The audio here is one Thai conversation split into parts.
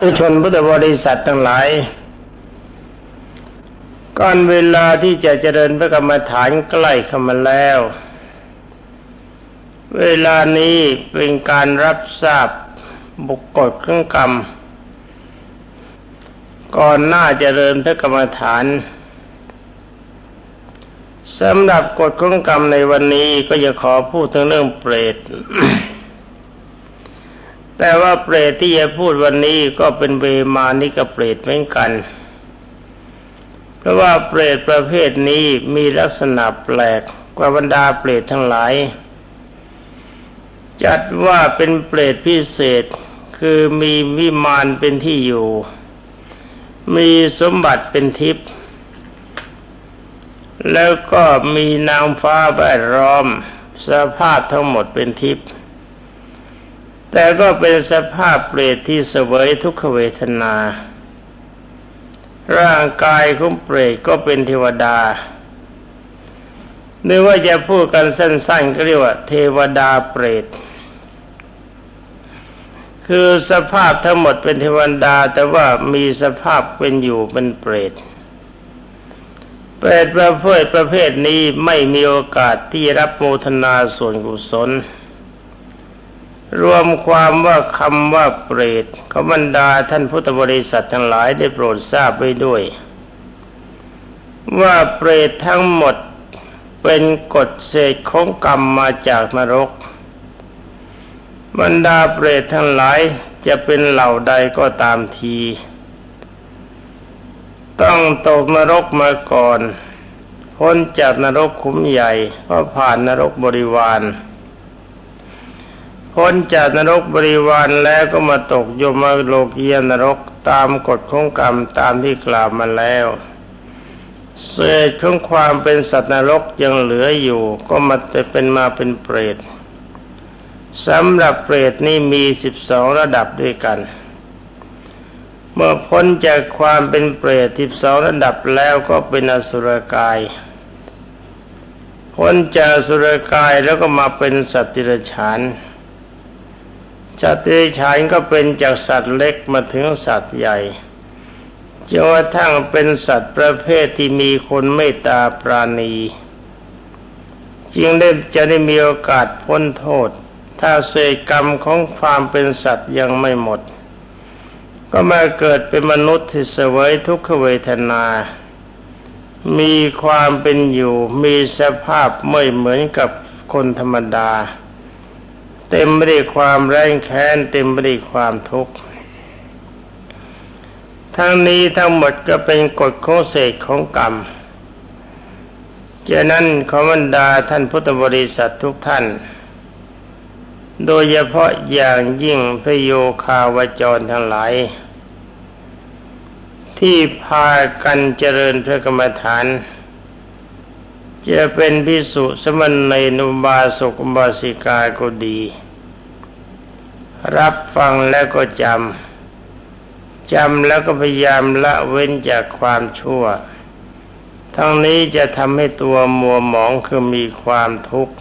ทุชนพุทธบริษัททั้งหลายก่อนเวลาที่จะเจริญพระกรรมฐานใกล้เข้ามาแล้ว เวลานี้เป็นการรับทราบบุกกฎเครื่องกรรม ก่อนหน้าเจริญพระกรรมฐานสำหรับกฎของกรรมในวันนี้ก็จะขอพูดถึงเรื่องเปรต แต่ว่าเปรตที่จะพูดวันนี้ก็เป็นเวมานิกเปรตเหมือนกัน เพราะว่าเปรตประเภทนี้มีลักษณะแปลกกว่าบรรดาเปรตทั้งหลาย จัดว่าเป็นเปรตพิเศษคือมีวิมานเป็นที่อยู่ มีสมบัติเป็นทิพย์แล้วก็มีนางฟ้าแวดล้อมสภาพทั้งหมดเป็นทิพย์ แต่ก็เป็นสภาพเปรตที่เสวยทุกขเวทนา ร่างกายของเปรตก็เป็นเทวดาหรือว่าจะพูดกันสั้นๆก็เรียกว่า เทวดาเปรต คือสภาพทั้งหมดเป็นเทวดา แต่ว่ามีสภาพเป็นอยู่เป็นเปรต เปรตประเภทประเภทนี้ไม่มีโอกาสที่รับโมทนาส่วนกุศล รวมความว่าคำว่าเปรตขาบรรดาท่านพุทธบริษัททั้งหลายได้โปรดทราบไว้ด้วย ว่าเปรตทั้งหมดเป็นกฎเศษของกรรมมาจากนรก บรรดาเปรตทั้งหลายจะเป็นเหล่าใดก็ตามที ต้องตกนรกมาก่อน พ้นจากนรกขุมใหญ่ก็ผ่านนรกบริวาร พ้นจากนรกบริวารแล้วก็มาตกยมโลกียนรกตามกฎของกรรมตามที่กล่าวมาแล้วเศษของความเป็นสัตว์นรกยังเหลืออยู่ ก็มาเป็นมาเป็นเปรตสำหรับเปรตนี่มีสิบสองระดับด้วยกัน เมื่อพ้นจากความเป็นเปรตทิบสองระดับแล้วก็เป็นอสุรกาย พ้นจากอสุรกายแล้วก็มาเป็นสัตว์ติรฉาน สัตว์ติรฉานก็เป็นจากสัตว์เล็กมาถึงสัตว์ใหญ่จนกระทั่งเป็นสัตว์ประเภทที่มีคนเมตตาปราณีจึงได้จะได้มีโอกาสพ้นโทษ ถ้าเศษกรรมของความเป็นสัตว์ยังไม่หมด ก็มาเกิดเป็นมนุษย์ที่เสวยทุกขเวทนา มีความเป็นอยู่มีสภาพไม่เหมือนกับคนธรรมดา เต็มไปด้วยความแรงแค้นเต็มไปด้วยความทุกข์ทั้งนี้ทั้งหมดก็เป็นกฎของเศษของกรรมฉะนั้นขอบรรดาท่านพุทธบริษัททุกท่าน โดยเฉพาะอย่างยิ่งพระโยคาวจรทั้งหลาย ที่พากันเจริญพระกรรมฐาน จะเป็นพิสุสมณในนุบาสกบาสิกาก็ดี รับฟังแล้วก็จำจำแล้วก็พยายามละเว้นจากความชั่ว ทั้งนี้จะทำให้ตัวมัวหมองคือมีความทุกข์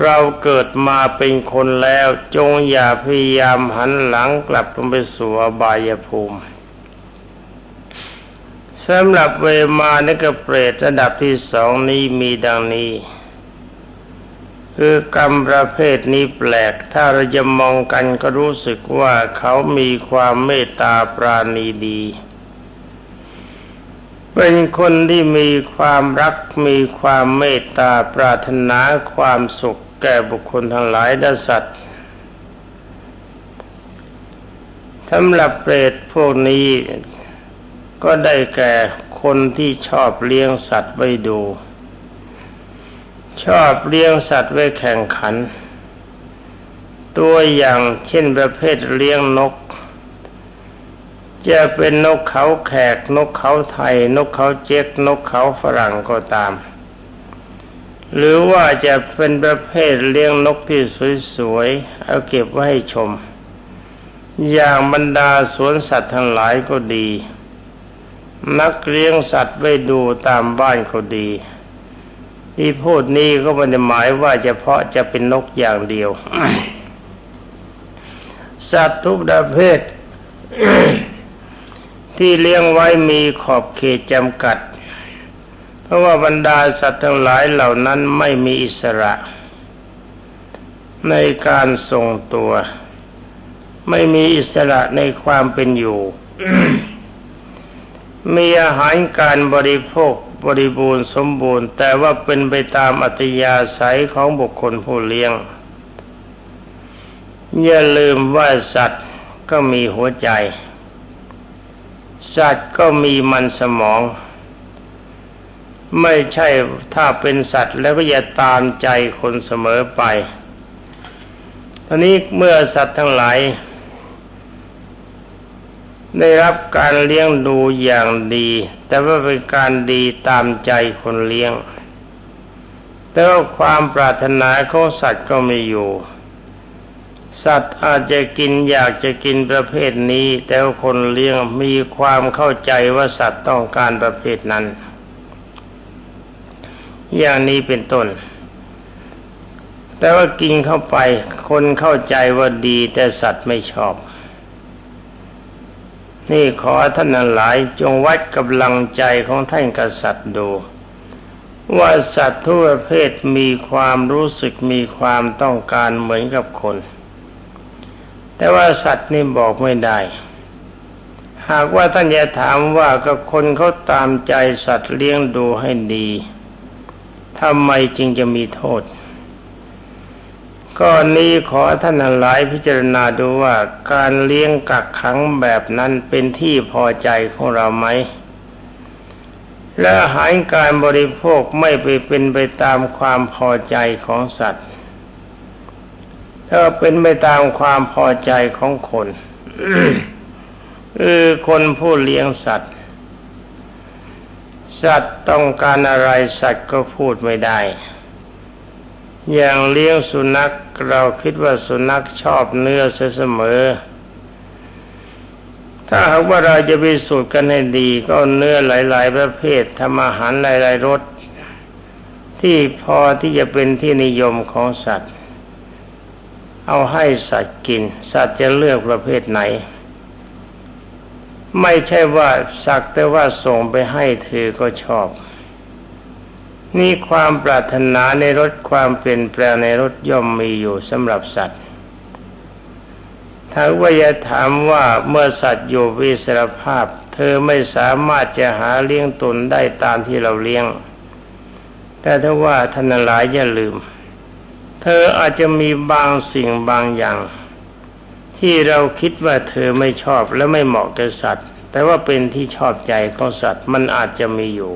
เราเกิดมาเป็นคนแล้วจงอย่าพยายามหันหลังกลับลงไปสู่อบายภูมิ สำหรับเวมานกเปรตระดับที่สองนี้มีดังนี้ คือกรรมประเภทนี้แปลก ถ้าเราจะมองกันก็รู้สึกว่าเขามีความเมตตาปราณีดี เป็นคนที่มีความรักมีความเมตตาปรารถนาความสุขแก่บุคคลทั้งหลายและสัตว์สำหรับเปรตพวกนี้ ก็ได้แก่คนที่ชอบเลี้ยงสัตว์ไว้ดู ชอบเลี้ยงสัตว์ไว้แข่งขัน ตัวอย่างเช่นประเภทเลี้ยงนก จะเป็นนกเขาแขกนกเขาไทย นกเขาเจ๊กนกเขาฝรั่งก็ตาม หรือว่าจะเป็นประเภทเลี้ยงนกที่สวยๆเอาเก็บไว้ให้ชม อย่างบรรดาสวนสัตว์ทั้งหลายก็ดี นักเลี้ยงสัตว์ไว้ดูตามบ้านก็ดี ที่พูดนี้ก็ไม่ได้หมายว่าเฉพาะจะเป็นนกอย่างเดียว สัตว์ทุกประเภท ที่เลี้ยงไว้มีขอบเขตจำกัด เพราะว่าบรรดาสัตว์ทั้งหลายเหล่านั้นไม่มีอิสระ ในการทรงตัว ไม่มีอิสระในความเป็นอยู่ มีอาหารการบริโภคบริบูรณ์สมบูรณ์ แต่ว่าเป็นไปตามอัตยาศัยของบุคคลผู้เลี้ยง อย่าลืมว่าสัตว์ก็มีหัวใจ สัตว์ก็มีมันสมอง ไม่ใช่ถ้าเป็นสัตว์แล้วก็อย่าตามใจคนเสมอไปตอนนี้เมื่อสัตว์ทั้งหลาย ได้รับการเลี้ยงดูอย่างดี แต่ว่าเป็นการดีตามใจคนเลี้ยง แต่ว่าความปรารถนาของสัตว์ก็ไม่อยู่ สัตว์อาจจะกินอยากจะกินประเภทนี้ แต่คนเลี้ยงมีความเข้าใจว่าสัตว์ต้องการประเภทนั้น อย่างนี้เป็นต้นแต่ว่ากินเข้าไป คนเข้าใจว่าดีแต่สัตว์ไม่ชอบ นี่ขอท่านหลายจงวัดกำลังใจของท่านกษัตริย์ดู ว่าสัตว์ทุกประเภทมีความรู้สึกมีความต้องการเหมือนกับคน แต่ว่าสัตว์นี่บอกไม่ได้ หากว่าท่านจะถามว่าก็คนเขาตามใจสัตว์เลี้ยงดูให้ดีทำไมจึงจะมีโทษ ก้อนนี้ขอท่านหลายพิจารณาดูว่าการเลี้ยงกักขังแบบนั้นเป็นที่พอใจของเราไหม และอาหารการบริโภคไม่ไปเป็นไปตามความพอใจของสัตว์ถ้าเป็นไปตามความพอใจของคนคือคนผู้เลี้ยงสัตว์ สัตว์ต้องการอะไรสัตว์ก็พูดไม่ได้ อย่างเลี้ยงสุนัขเราคิดว่าสุนัขชอบเนื้อเสมอ ถ้าหากว่าเราจะไปสูตรกันให้ดีก็เนื้อหลาย ๆ ประเภททำอาหารหลาย ๆรสที่พอที่จะเป็นที่นิยมของสัตว์ เอาให้สัตว์กิน สัตว์จะเลือกประเภทไหน ไม่ใช่ว่าสักแต่ว่าส่งไปให้เธอก็ชอบ นี่ความปรารถนาในรถความเปลี่ยนแปลงในรถย่อมมีอยู่สำหรับสัตว์ ถ้าว่าจะถามว่าเมื่อสัตว์อยู่วิสรภาพ เธอไม่สามารถจะหาเลี้ยงตนได้ตามที่เราเลี้ยง แต่ถ้าว่าท่านหลายอย่าลืม เธออาจจะมีบางสิ่งบางอย่าง ที่เราคิดว่าเธอไม่ชอบและไม่เหมาะกับสัตว์ แต่ว่าเป็นที่ชอบใจของสัตว์มันอาจจะมีอยู่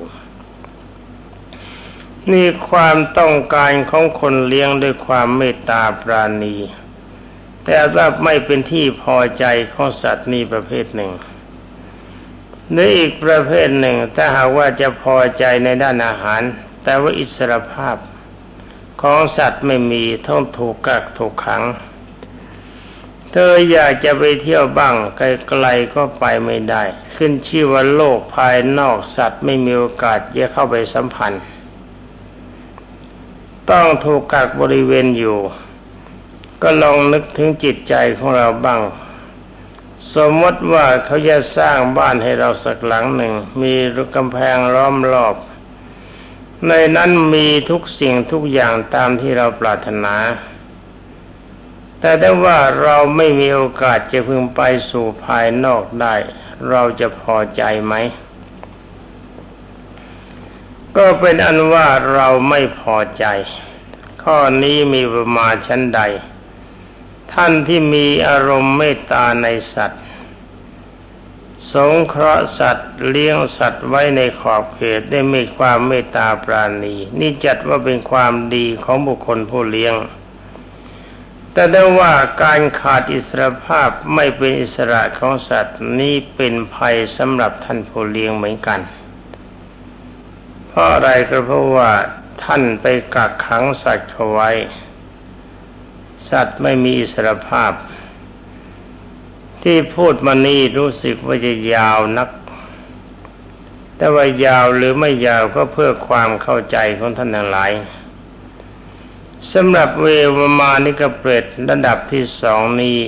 นี่ความต้องการของคนเลี้ยงด้วยความเมตตาปราณี แต่ว่าไม่เป็นที่พอใจของสัตว์นี่ประเภทหนึ่งหรืออีกประเภทหนึ่งถ้าหากว่าจะพอใจในด้านอาหาร แต่ว่าอิสรภาพของสัตว์ไม่มีต้องถูกกักถูกขัง เธออยากจะไปเที่ยวบ้างไกลๆก็ไปไม่ได้ ขึ้นชื่อว่าโลกภายนอกสัตว์ไม่มีโอกาสจะเข้าไปสัมพันธ์ ต้องถูกกักบริเวณอยู่ ก็ลองนึกถึงจิตใจของเราบ้าง สมมติว่าเขาจะสร้างบ้านให้เราสักหลังหนึ่ง มีรูกำแพงล้อมรอบ ในนั้นมีทุกสิ่งทุกอย่างตามที่เราปรารถนา แต่ถ้าว่าเราไม่มีโอกาสจะพึงไปสู่ภายนอกได้ เราจะพอใจไหม ก็เป็นอันว่าเราไม่พอใจ ข้อนี้มีประมาชั้นใด ท่านที่มีอารมณ์เมตตาในสัตว์ สงเคราะห์สัตว์เลี้ยงสัตว์ไว้ในขอบเขตได้มีความเมตตาปราณี นี่จัดว่าเป็นความดีของบุคคลผู้เลี้ยง แต่ได้ว่าการขาดอิสรภาพไม่เป็นอิสระของสัตว์ นี้เป็นภัยสำหรับท่านผู้เลี้ยงเหมือนกัน ราะอะไรก็เพราะว่าท่านไปกักขังสัตว์เขาไว้ สัตว์ไม่มีอิสรภาพ ที่พูดมานี้รู้สึกว่าจะยาวนัก แต่ว่ายาวหรือไม่ยาวก็เพื่อความเข้าใจของท่านทั้งหลายสำหรับเววมานิกเปรตระดับที่สองนี้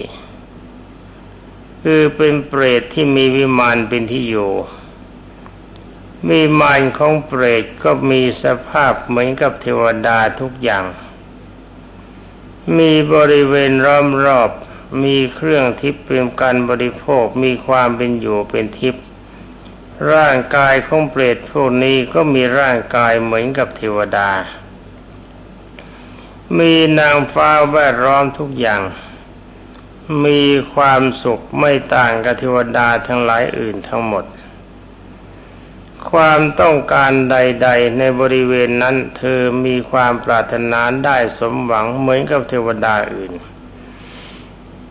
คือเป็นเปรตที่มีวิมานเป็นที่อยู่ มีมานของเปรตก็มีสภาพเหมือนกับเทวดาทุกอย่าง มีบริเวณล้อมรอบ มีเครื่องทิพย์เป็นการบริโภค มีความเป็นอยู่เป็นทิพย์ ร่างกายของเปรตพวกนี้ก็มีร่างกายเหมือนกับเทวดา มีนางฟ้าแวดล้อมทุกอย่าง มีความสุขไม่ต่างกับเทวดาทั้งหลายอื่นทั้งหมด ความต้องการใด ๆ ในบริเวณนั้น เธอมีความปรารถนาได้สมหวังเหมือนกับเทวดาอื่น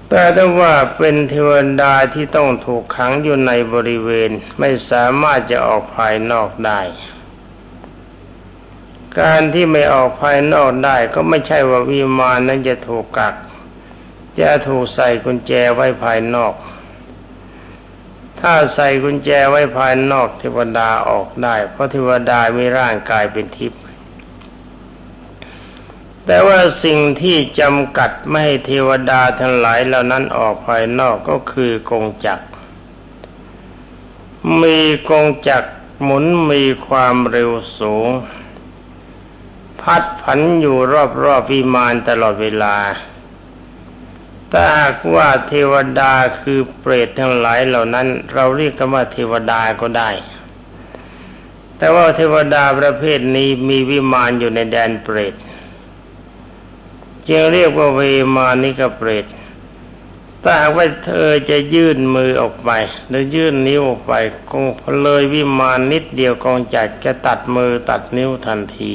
แต่ถ้าว่าเป็นเทวดาที่ต้องถูกขังอยู่ในบริเวณไม่สามารถจะออกภายนอกได้ การที่ไม่ออกภายนอกได้ก็ไม่ใช่ว่าวิมานนั้นจะถูกกักจะถูกใส่กุญแจไว้ภายนอก ถ้าใส่กุญแจไว้ภายนอกเทวดาออกได้ เพราะเทวดามีร่างกายเป็นทิพย์แต่ว่าสิ่งที่จำกัดไม่ให้เทวดาทั้งหลายเหล่านั้นออกภายนอกก็คือกงจักร มีกงจักรหมุนมีความเร็วสูง พัดผันอยู่รอบๆวิมานตลอดเวลา ถ้าหากว่าเทวดาคือเปรตทั้งหลายเหล่านั้น เราเรียกกันว่าเทวดาก็ได้ แต่ว่าเทวดาประเภทนี้มีวิมานอยู่ในแดนเปรตจึงเรียกว่าเวมานิกเปรตถ้าหากว่าเธอจะยื่นมือออกไปหรือยื่นนิ้วออกไปกงเลยวิมานนิดเดียวกองจัดจะตัดมือตัดนิ้วทันที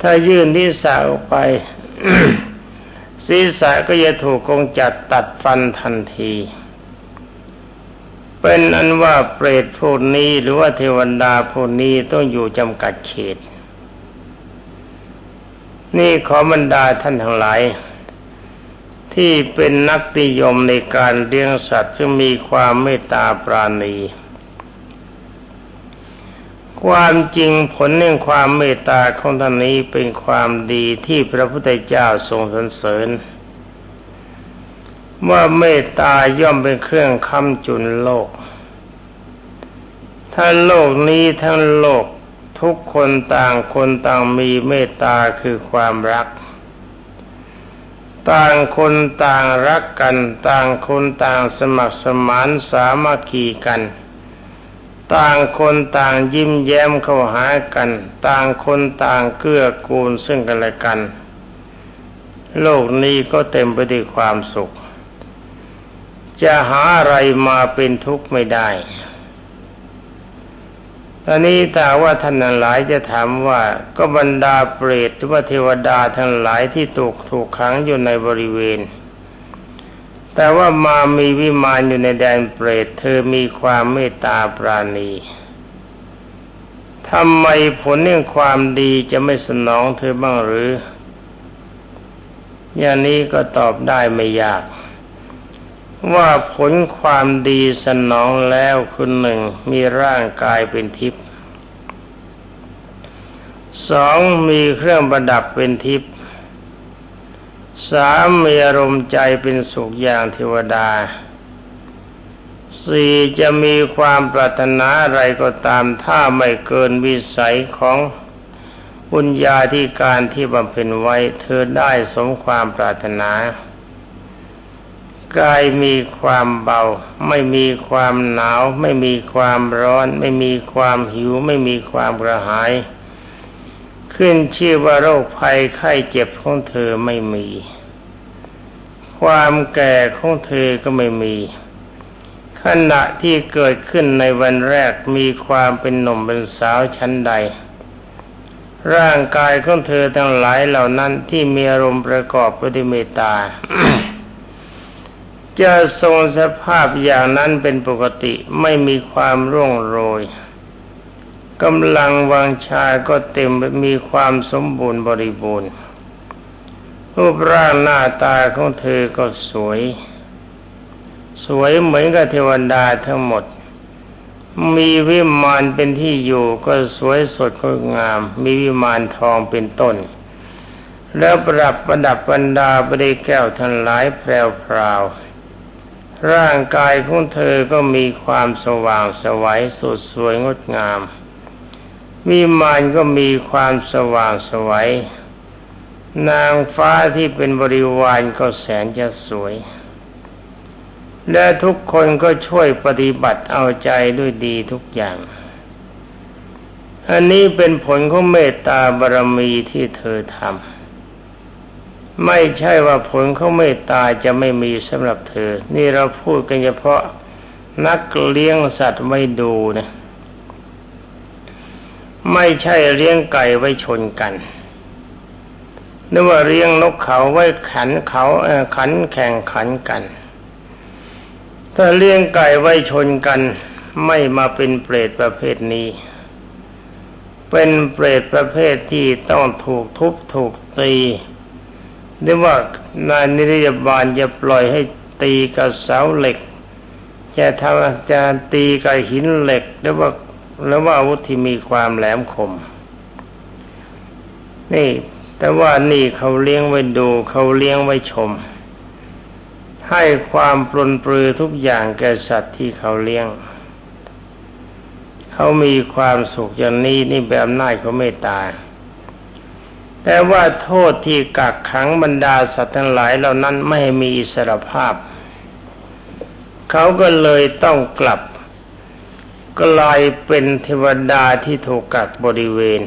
ถ้ายื่นที่สาออกไป ศีรษะก็จะถูกกงจัดตัดฟันทันที เป็นอันว่าเปรตพวกนี้หรือว่าเทวดาพวกนี้ต้องอยู่จำกัดเขต นี่ขอบรรดาท่านทั้งหลาย ที่เป็นนักนิยมในการเลี้ยงสัตว์ซึ่งมีความเมตตาปราณี ความจริงผลแห่งความเมตตาของท่านนี้เป็นความดีที่พระพุทธเจ้าทรงสรรเสริญว่าเมตตาย่อมเป็นเครื่องค้ำจุนโลก ถ้าโลกนี้ทั้งโลกทุกคนต่างคนต่างมีเมตตาคือความรัก ต่างคนต่างรักกัน ต่างคนต่างสมัครสมานสามัคคีกัน ต่างคนต่างยิ้มแย้มเข้าหากัน ต่างคนต่างเกื้อกูลซึ่งกันและกัน โลกนี้ก็เต็มไปด้วยความสุข จะหาอะไรมาเป็นทุกข์ไม่ได้ ตอนนี้ถ้าว่าท่านหลายจะถามว่าก็บรรดาเปรตหรือว่าเทวดาทั้งหลายที่ถูกถูกขังอยู่ในบริเวณ แต่ว่ามามีวิมานอยู่ในแดนเปรต เธอมีความเมตตาปราณีทำไมผลเรื่องความดีจะไม่สนองเธอบ้างหรือ อย่างนี้ก็ตอบได้ไม่ยาก ว่าผลความดีสนองแล้วคุณหนึ่งมีร่างกายเป็นทิพย์สองมีเครื่องประดับเป็นทิพย์ สามมีอารมณ์ใจเป็นสุขอย่างเทวดาสี่จะมีความปรารถนาอะไรก็ตามถ้าไม่เกินวิสัยของบุญญาที่การที่บำเพ็ญไว้เธอได้สมความปรารถนากายมีความเบา ไม่มีความหนาว ไม่มีความร้อน ไม่มีความหิว ไม่มีความกระหาย ขึ้นชื่อว่าโรคภัยไข้เจ็บของเธอไม่มี ความแก่ของเธอก็ไม่มี ขณะที่เกิดขึ้นในวันแรกมีความเป็นหนุ่มเป็นสาวชั้นใด ร่างกายของเธอทั้งหลายเหล่านั้นที่มีอารมณ์ประกอบไปด้วยเมตตาจะทรงสภาพอย่างนั้นเป็นปกติไม่มีความร่วงโรย กำลังวังชาก็เต็มมีความสมบูรณ์บริบูรณ์ รูปร่างหน้าตาของเธอก็สวย สวยเหมือนกับเทวดาทั้งหมด มีวิมานเป็นที่อยู่ก็สวยสดงดงาม มีวิมานทองเป็นต้น แล้วประดับประดับบรรดาบริแก้วทั้งหลายแพรวพราวร่างกายของเธอก็มีความสว่างสวัยสดสวยงดงาม มีมานก็มีความสว่างสวัยนางฟ้าที่เป็นบริวารก็แสนจะสวย และทุกคนก็ช่วยปฏิบัติเอาใจด้วยดีทุกอย่าง อันนี้เป็นผลของเมตตาบารมีที่เธอทำไม่ใช่ว่าผลของเมตตาจะไม่มีสำหรับเธอ นี่เราพูดกันเฉพาะนักเลี้ยงสัตว์ไม่ดูนะ ไม่ใช่เลี้ยงไก่ไว้ชนกันนึกว่าเลี้ยงนกเขาไว้ขันเขาขันแข่งขันกัน ถ้าเลี้ยงไก่ไว้ชนกัน ไม่มาเป็นเปรตประเภทนี้ เป็นเปรตประเภทที่ต้องถูกทุบถูกตีหรือว่านายนิรยาบาลจะปล่อยให้ตีกับเสาเหล็ก จะทำจะตีกับหินเหล็กหรือว่า หรือว่าอาวุธที่มีความแหลมคม นี่ แต่ว่านี่เขาเลี้ยงไว้ดู เขาเลี้ยงไว้ชม ให้ความปลนปลือทุกอย่างแก่สัตว์ที่เขาเลี้ยง เขามีความสุขอย่างนี้นี่แบบอำนาจเขาเมตตายแต่ว่าโทษที่กักขังบรรดาสัตว์ทั้งหลายเหล่านั้นไม่มีอิสรภาพ เขาก็เลยต้องกลับ กลายเป็นเทวดาที่ถูกกักบริเวณ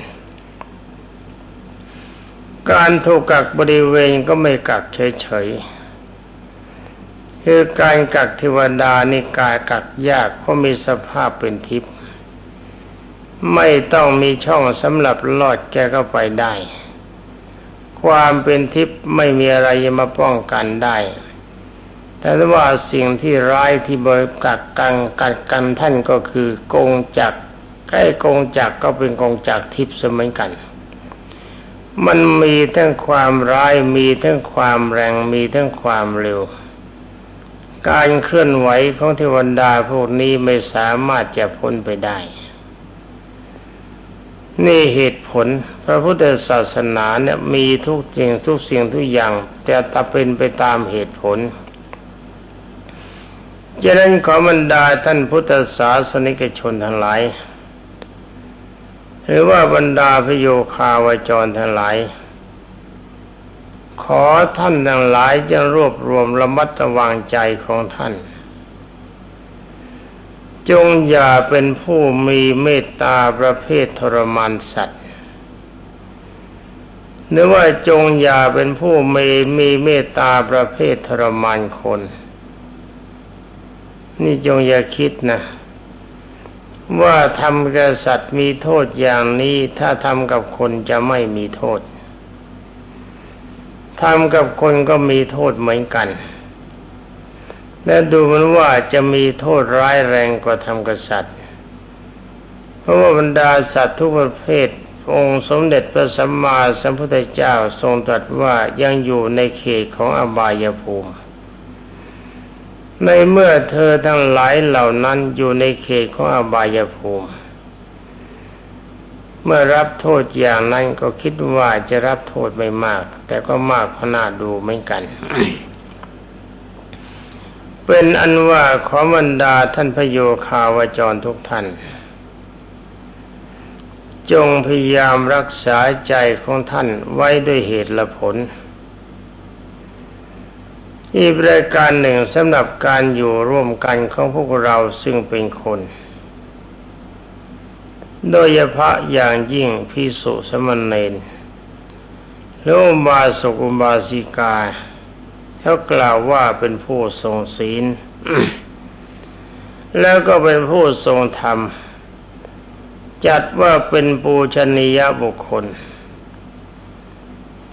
การถูกกักบริเวณก็ไม่กักเฉยๆคือการกักเทวดานี่กายกักยากเพราะมีสภาพเป็นทิพย์ไม่ต้องมีช่องสำหรับลอดแกเข้าไปได้ ความเป็นทิพย์ไม่มีอะไรมาป้องกันได้ แต่ว่าสิ่งที่ร้ายที่บริกักกังกัดกันท่านก็คือกงจักใกล้กงจักก็เป็นกงจักทิพย์เสมอกัน มันมีทั้งความร้ายมีทั้งความแรงมีทั้งความเร็ว การเคลื่อนไหวของเทวดาพวกนี้ไม่สามารถจะพ้นไปได้ นี่เหตุผลพระพุทธศาสนาเนี่ยมีทุกสิ่งทุกสิ่งทุกอย่างแต่ตาเป็นไปตามเหตุผล ฉะนั้นขอบรรดาท่านพุทธศาสนิกชนทั้งหลาย หรือว่าบรรดาพโยคาวจรทั้งหลาย ขอท่านทั้งหลายจะรวบรวมระมัดระวังใจของท่าน จงอย่าเป็นผู้มีเมตตาประเภททรมานสัตว์หรือว่าจงอย่าเป็นผู้มีมีเมตตาประเภททรมานคน นี่จงอย่าคิดนะว่าทำกับสัตว์มีโทษอย่างนี้ ถ้าทำกับคนจะไม่มีโทษทำกับคนก็มีโทษเหมือนกัน และดูมันว่าจะมีโทษร้ายแรงกว่าทำกับสัตว์เพราะว่าบรรดาสัตว์ทุกประเภท องค์สมเด็จพระสัมมาสัมพุทธเจ้าทรงตรัสว่ายังอยู่ในเขตของอบายภูมิ ในเมื่อเธอทั้งหลายเหล่านั้นอยู่ในเขตของอบายภูมิ เมื่อรับโทษอย่างนั้นก็คิดว่าจะรับโทษไม่มาก แต่ก็มากพนาดูเหมือนกัน เป็นอันว่าขอบรรดาท่านพโยคาวจรทุกท่าน จงพยายามรักษาใจของท่านไว้ด้วยเหตุและผล อีกรายการหนึ่งสำหรับการอยู่ร่วมกันของพวกเราซึ่งเป็นคน โดยเฉพาะอย่างยิ่งพิสุสมณเณรหรืออุบาสกอุบาสิกาเขากล่าวว่าเป็นผู้ทรงศีล แล้วก็เป็นผู้ทรงธรรม จัดว่าเป็นปูชนียบุคคล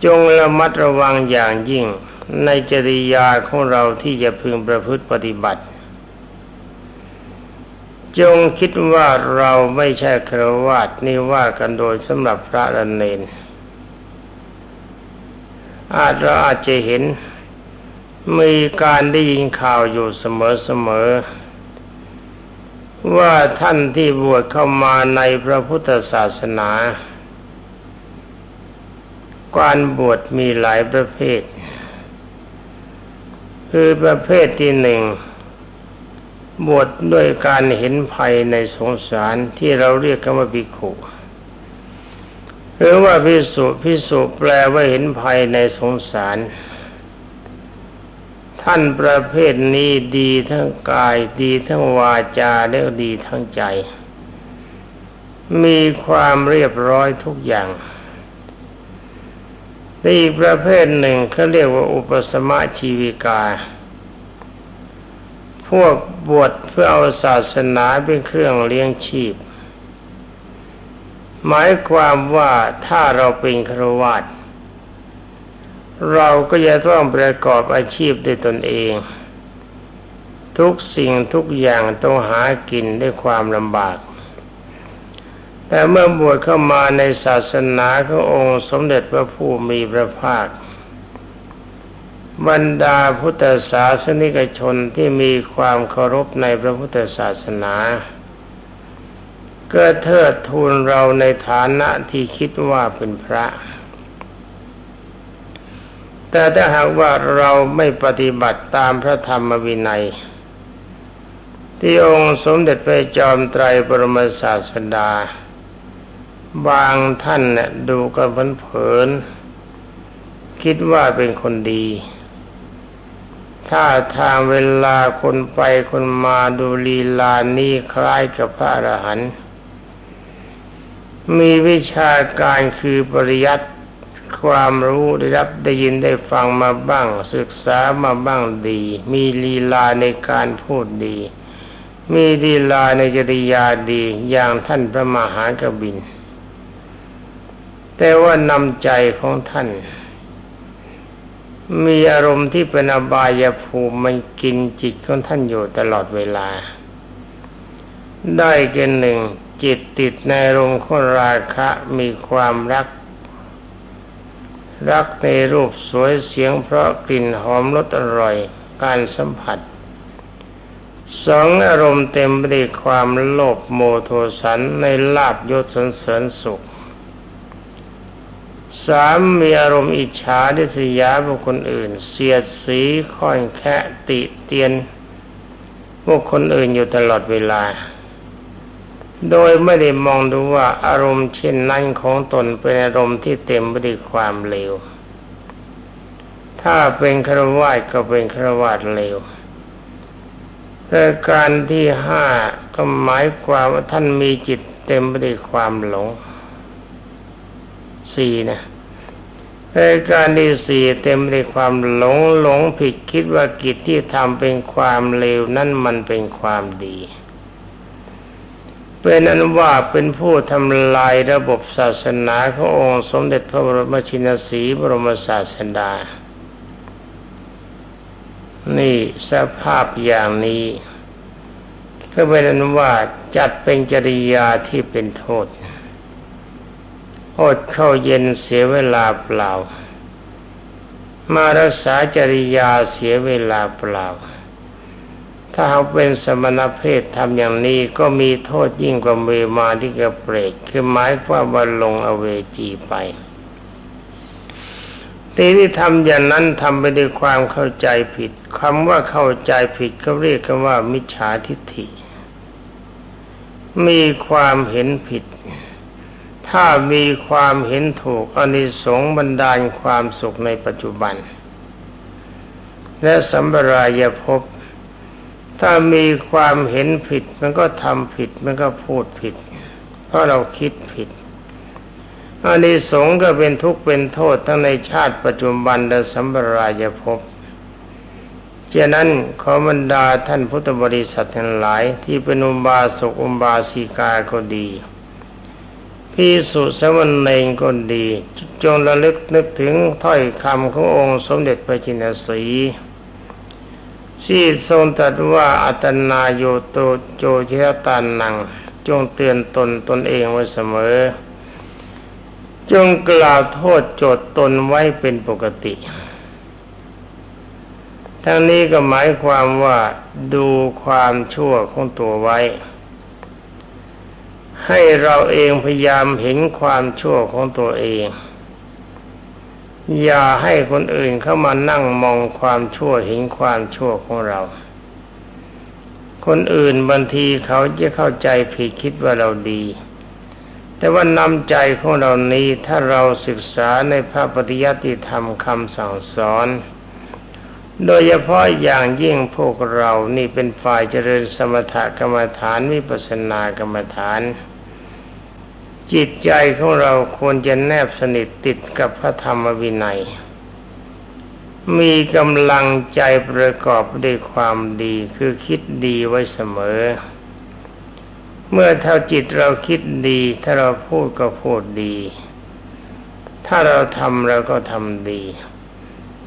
จงระมัดระวังอย่างยิ่ง ในจริยาของเราที่จะพึงประพฤติปฏิบัติ จงคิดว่าเราไม่ใช่ครวาสนี่ว่ากันโดยสำหรับพระรันเนนอาจเราอาจจะเห็น มีการได้ยินข่าวอยู่เสมอๆว่าท่านที่บวชเข้ามาในพระพุทธศาสนาการบวชมีหลายประเภท คือประเภทที่หนึ่งบวชดด้วยการเห็นภัยในสงสารที่เราเรียกกันว่าภิกขุหรือว่าพิสุพิสุแปลว่าเห็นภัยในสงสาร ท่านประเภทนี้ดีทั้งกายดีทั้งวาจาและดีทั้งใจ มีความเรียบร้อยทุกอย่าง อีกประเภทหนึ่งเขาเรียกว่าอุปสมะชีวิกา พวกบวชเพื่อเอาศาสนาเป็นเครื่องเลี้ยงชีพ หมายความว่าถ้าเราเป็นครวาตเราก็จะต้องประกอบอาชีพด้วยตนเอง ทุกสิ่งทุกอย่างต้องหากินด้วยความลำบาก แต่เมื่อบวชเข้ามาในศาสนาขององค์สมเด็จพระผู้มีพระภาค บรรดาพุทธศาสนิกชนที่มีความเคารพในพระพุทธศาสนา ก็เทิดทูนเราในฐานะที่คิดว่าเป็นพระ แต่ถ้าหากว่าเราไม่ปฏิบัติตามพระธรรมวินัยที่องค์สมเด็จพระจอมไตรบรมศาสดา บางท่านเนี่ยดูกันเผินๆคิดว่าเป็นคนดี ถ้าทางเวลาคนไปคนมาดูลีลานี้คล้ายกับพระอรหันต์มีวิชาการคือปริยัติความรู้ได้รับได้ยินได้ฟังมาบ้าง ศึกษามาบ้างดี มีลีลาในการพูดดี มีลีลาในจริยาดีอย่างท่านพระมหากบิน แต่ว่านำใจของท่าน มีอารมณ์ที่เป็นอบายภูมิมันกินจิตของท่านอยู่ตลอดเวลา ได้เกณฑ์หนึ่งจิตติดในอารมณ์ของราคะมีความรัก รักในรูปสวยเสียงเพราะกลิ่นหอมรสอร่อยการสัมผัสสองอารมณ์เต็มไปด้วยความโลภโมโทสันในลาบยศสนเสริญสุข สามมีอารมณ์อิจฉาดิสยาบุคคลอื่น เสียดสีค่อนแค่ติเตียนบุคคลอื่นอยู่ตลอดเวลา โดยไม่ได้มองดูว่าอารมณ์เช่นนั้นของตนเป็นอารมณ์ที่เต็มไปด้วยความเลว ถ้าเป็นครวาสก็เป็นครวาสเลวประการที่ห้าก็หมายความว่าท่านมีจิตเต็มไปด้วยความหลง สี่นะรายการที่สี่เต็มด้วยความหลงหลงผิดคิดว่ากิจที่ทำเป็นความเลวนั่นมันเป็นความดีเป็นนั้นว่าเป็นผู้ทำลายระบบศาสนาขององค์สมเด็จพระบรมชินสีบรมศาสดา นี่สภาพอย่างนี้ ก็เป็นนั้นว่าจัดเป็นจริยาที่เป็นโทษ อดเข้าเย็นเสียเวลาเปล่า มารักษาจริยาเสียเวลาเปล่า ถ้าเขาเป็นสมณเพศทำอย่างนี้ก็มีโทษยิ่งกว่าเวมาที่กระเปรตคือหมายความว่าลงอเวจีไปตีที่ทำอย่างนั้นทำไปด้วยความเข้าใจผิดคำว่าเข้าใจผิดเขาเรียกกันว่ามิจฉาทิฏฐิ มีความเห็นผิด ถ้ามีความเห็นถูกอนิสงส์บรรดาลความสุขในปัจจุบัน และสัมปรายภพถ้ามีความเห็นผิดมันก็ทำผิดมันก็พูดผิด เพราะเราคิดผิดอนิสงส์ก็เป็นทุกข์เป็นโทษทั้งในชาติปัจจุบันและสัมปรายภพฉะนั้นขอบรรดาท่านพุทธบริษัททั้งหลายที่เป็นอุบาสกอุบาสิกาก็ดี พิสุสมณเณรก็ดี จงระลึกนึกถึงถ้อยคำขององค์สมเด็จพระจินสีที่ทรงตรัสว่าอัตนาโยโตโจเชตานัง จงเตือนตนตนเองไว้เสมอ จงกล่าวโทษโจทตนไว้เป็นปกติ ทั้งนี้ก็หมายความว่าดูความชั่วของตัวไว้ ให้เราเองพยายามเห็นความชั่วของตัวเอง อย่าให้คนอื่นเข้ามานั่งมองความชั่วเห็นความชั่วของเรา คนอื่นบางทีเขาจะเข้าใจผิดคิดว่าเราดี แต่ว่านำใจของเรานี้ถ้าเราศึกษาในพระปฏิยัติธรรมคำสั่งสอนโดยเฉพาะอย่างยิ่งพวกเรานี่เป็นฝ่ายเจริญสมถกรรมฐานวิปัสสนากรรมฐาน จิตใจของเราควรจะแนบสนิทติดกับพระธรรมวินัย มีกำลังใจประกอบด้วยความดีคือคิดดีไว้เสมอ เมื่อเท่าจิตเราคิดดี ถ้าเราพูดก็พูดดี ถ้าเราทำเราก็ทำดี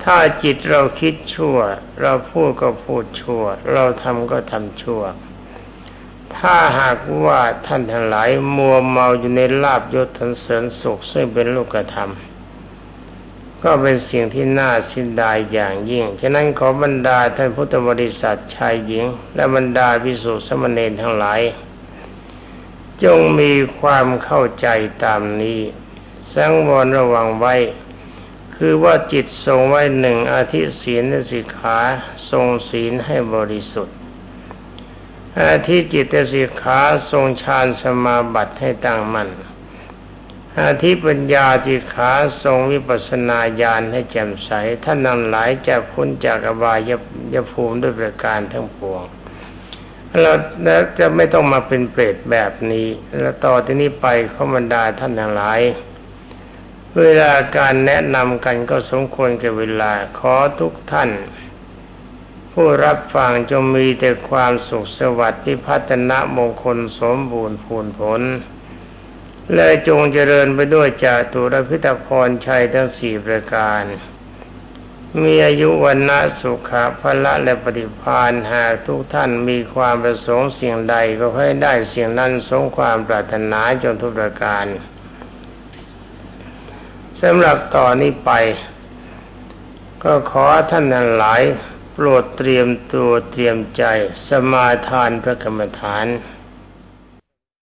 ถ้าจิตเราคิดชั่ว เราพูดก็พูดชั่ว เราทำก็ทำชั่ว ถ้าหากว่าท่านทั้งหลายมัวเมาอยู่ในลาบยศทันเสริญสุขซึ่งเป็นลูกธรรม ก็เป็นสิ่งที่น่าสินดายอย่างยิ่ง ฉะนั้นขอบรรดาท่านพุทธบริษัทชายหญิง และบรรดาพิสุสมณีทั้งหลาย จงมีความเข้าใจตามนี้สังวรระวังไว้ คือว่าจิตทรงไว้หนึ่งอาทิศีลสิกขาทรงศีลให้บริสุทธิ ทิจิตสิกขาทรงฌานสมาบัติให้ตั้งมัน่นอาทิปัญญาที่ขาทรงวิปัสนาญาณให้แจ่มใสท่านนั้นหลายจะพ้นจากอบายยภูมิด้วยประการทั้งปวงเราแล้วจะไม่ต้องมาเป็นเปรตแบบนี้ แล้วต่อที่นี้ไปข้บรรดาท่านทั้งหลาย เวลาการแนะนำกันก็สมควรกับเวลาขอทุกท่าน ผู้รับฟังจงมีแต่ความสุขสวัสดิ์พิพัฒนมงคลสมบูรณ์พูนผล และจงเจริญไปด้วยจาตุรพิตพรชัยทั้งสี่ประการ มีอายุวันนะสุขะพละและปฏิพานหากทุกท่านมีความประสงค์สิ่งใดก็ให้ได้สิ่งนั้นสงความปรารถนาจนทุกประการสำหรับต่อนนี้ไป ก็ขอท่านนั้นหลาย โปรดเตรียมตัวเตรียมใจสมาทานพระกรรมฐานาน